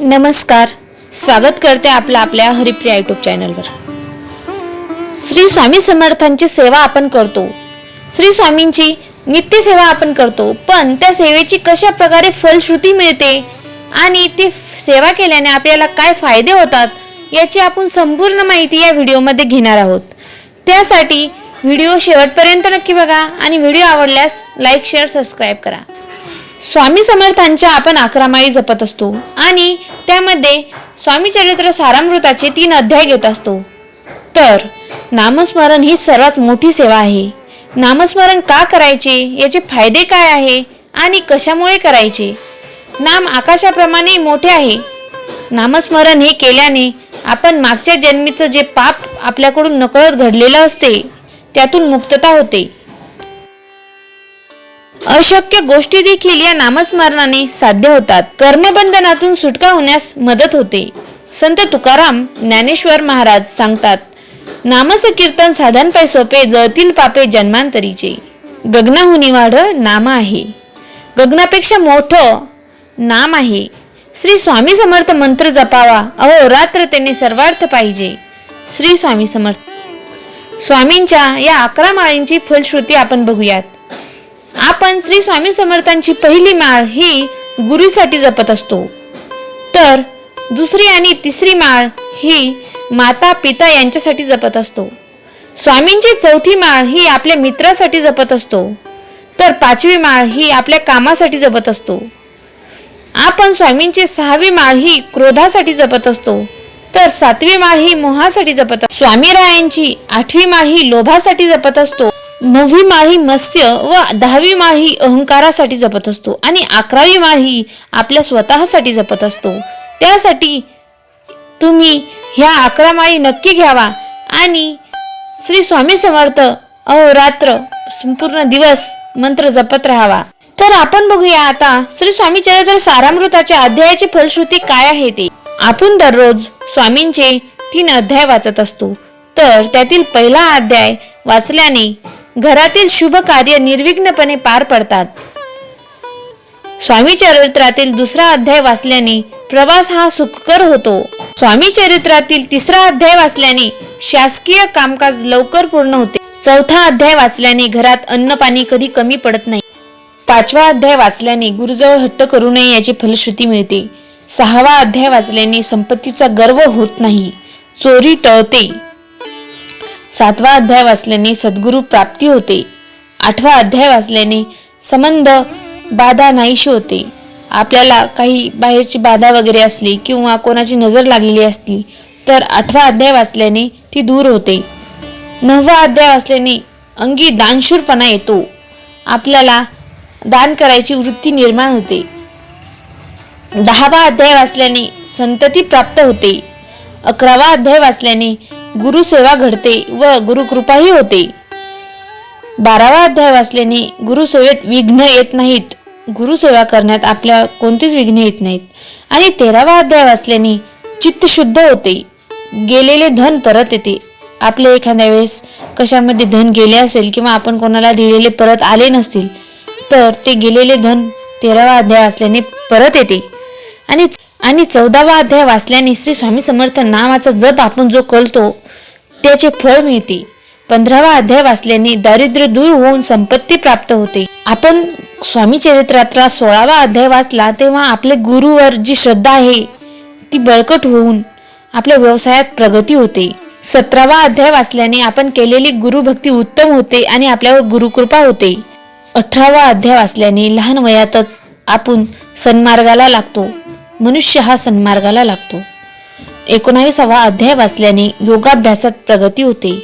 नमस्कार. स्वागत करते आपलं आपल्या हरिप्रिया युट्यूब चॅनलवर श्री स्वामी समर्थांची सेवा आपण करतो. श्री स्वामींची नित्य सेवा आपण करतो. पण त्या सेवेची कशा प्रकारे फलश्रुती मिळते आणि ती सेवा केल्याने आपल्याला काय फायदे होतात याची आपण संपूर्ण माहिती या व्हिडिओमध्ये घेणार आहोत. त्यासाठी व्हिडिओ शेवटपर्यंत नक्की बघा आणि व्हिडिओ आवडल्यास लाईक शेअर सबस्क्राईब करा. स्वामी समर्थांच्या आपण अकरा जपत असतो आणि त्यामध्ये स्वामी चरित्र सारामृताचे तीन अध्याय घेत असतो. तर नामस्मरण ही सर्वात मोठी सेवा आहे. नामस्मरण का करायचे? याचे फायदे काय आहे? आणि कशामुळे करायचे? नाम आकाशाप्रमाणे मोठे आहे. नामस्मरण हे केल्याने आपण मागच्या जन्मीचं जे पाप आपल्याकडून नकळत घडलेलं असते त्यातून मुक्तता होते. अशक्य गोष्टी देखील या नामस्मरणाने साध्य होतात. कर्मबंधनातून सुटका होण्यास मदत होते. संत तुकाराम ज्ञानेश्वर महाराज सांगतात नामसकीर्तन साधन पै सोपे जळतील पापे जन्मांतरीचे. गगनाहुनी वाढ नाम आहे. गगनापेक्षा मोठं नाम आहे. श्री स्वामी समर्थ मंत्र जपावा अहो रात्र त्याने सर्वार्थ पाहिजे. श्री स्वामी समर्थ. स्वामींच्या या अकरा माळींची फलश्रुती आपण बघूयात. आपण श्री स्वामी समर्थांची पहिली माळ ही गुरुसाठी जपत असतो. तर दुसरी आणि तिसरी माळ ही माता पिता यांच्यासाठी जपत असतो. स्वामींची चौथी माळ ही आपल्या मित्रासाठी जपत असतो. तर पाचवी माळ ही आपल्या कामासाठी जपत असतो. आपण स्वामींची सहावी माळ ही क्रोधासाठी जपत असतो. तर सातवी माळ ही मोहासाठी जपत असतो आठवी माळ ही लोभासाठी जपत असतो. नववी माळी मत्स्य व दहावी माळी अहंकारासाठी जपत असतो आणि अकरावी माळ ही आपल्या स्वतःसाठी जपत असतो. त्यासाठी तुम्ही ह्या अकरा माळी नक्की घ्यावा आणि श्री स्वामी समर्थ अहोरात्र संपूर्ण दिवस मंत्र जपत राहावा. तर आपण बघूया आता श्री स्वामी चरित्र सारामृताच्या अध्यायाची फलश्रुती काय आहे ते. आपण दररोज स्वामींचे तीन अध्याय वाचत असतो. तर त्यातील पहिला अध्याय वाचल्याने घरातील शुभ कार्य निर्विघ्नपणे पार पडतात. स्वामी चरित्रातील दुसरा अध्याय वाचल्याने प्रवास हा सुखकर होतो. स्वामी चरित्रातील तिसरा अध्याय वाचल्याने शासकीय कामकाज लवकर पूर्ण होते. चौथा अध्याय वाचल्याने घरात अन्न पाणी कधी कमी पडत नाही. पाचवा अध्याय वाचल्याने गुरुजवळ हट्ट करू नये याची फलश्रुती मिळते. सहावा अध्याय वाचल्याने संपत्तीचा गर्व होत नाही. चोरी टळते. सातवा अध्याय वाचल्याने सद्गुरू प्राप्ती होते. आठवा अध्याय वाचल्याने संबंध बाधा नाहीशी होते. आपल्याला काही बाहेरची बाधा वगैरे असली किंवा कोणाची नजर लागलेली असली तर आठवा अध्याय वाचल्याने ती दूर होते. नववा अध्याय वाचल्याने अंगी दानशूरपणा येतो. आपल्याला दान करायची वृत्ती निर्माण होते. दहावा अध्याय वाचल्याने संतती प्राप्त होते. अकरावा अध्याय वाचल्याने गुरुसेवा घडते व गुरुकृपाही होते. बारावा अध्याय वाचल्याने गुरुसेवेत विघ्न येत नाहीत. गुरुसेवा करण्यात आपल्या कोणतीच विघ्न येत नाहीत. आणि तेरावा अध्याय वाचल्याने चित्त शुद्ध होते. गेलेले धन परत येते. आपले एखाद्या वेळेस कशामध्ये धन गेले असेल किंवा आपण कोणाला दिलेले परत आले नसतील तर ते गेलेले धन तेरावा अध्याय वाचल्याने परत येते. आणि आणि चौदावा अध्याय वाचल्याने श्री स्वामी समर्थ नावाचा जप आपण जो करतो त्याचे फळ मिळते. पंधरावा अध्याय वाचल्याने दारिद्र्य दूर होऊन संपत्ती प्राप्त होते. आपण स्वामी चरित्रातला सोळावा अध्याय वाचला तेव्हा आपले गुरुवर जी श्रद्धा आहे ती बळकट होऊन आपल्या व्यवसायात प्रगती होते. सतरावा अध्याय वाचल्याने आपण केलेली गुरुभक्ती उत्तम होते आणि आपल्यावर गुरुकृपा होते. अठरावा अध्याय वाचल्याने लहान वयातच आपण सन्मार्गाला लागतो. मनुष्य हा सन्मार्गाला लागतो. एकोणावीसावा अध्याय वाचल्याने योगाभ्यासात प्रगती होते.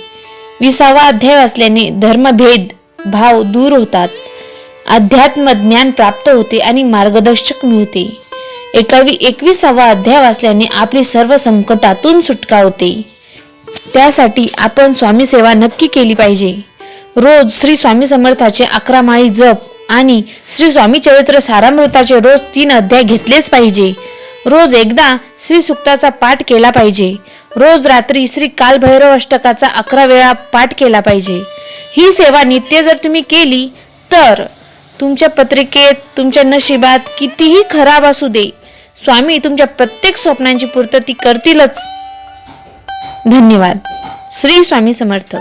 विसावा अध्याय वाचल्याने धर्मभेद भाव दूर होतात. अध्यात्म ज्ञान प्राप्त होते आणि मार्गदर्शक मिळते. एकावी एकविसावा अध्याय वाचल्याने आपली सर्व संकटातून सुटका होते. त्यासाठी आपण स्वामी सेवा नक्की केली पाहिजे. रोज श्री स्वामी समर्थाचे अकरा माळी जप आणि श्री स्वामी चरित्र सारामृताचे रोज तीन अध्याय घेतलेच पाहिजे. रोज एकदा श्री सुक्ताचा पाठ केला पाहिजे. रोज रात्री श्री कालभैरव अष्टकाचा अकरा वेळा पाठ केला पाहिजे. ही सेवा नित्य जर तुम्ही केली तर तुमच्या पत्रिकेत तुमच्या नशिबात कितीही खराब असू दे स्वामी तुमच्या प्रत्येक स्वप्नांची पूर्तती करतीलच. धन्यवाद. श्री स्वामी समर्थ.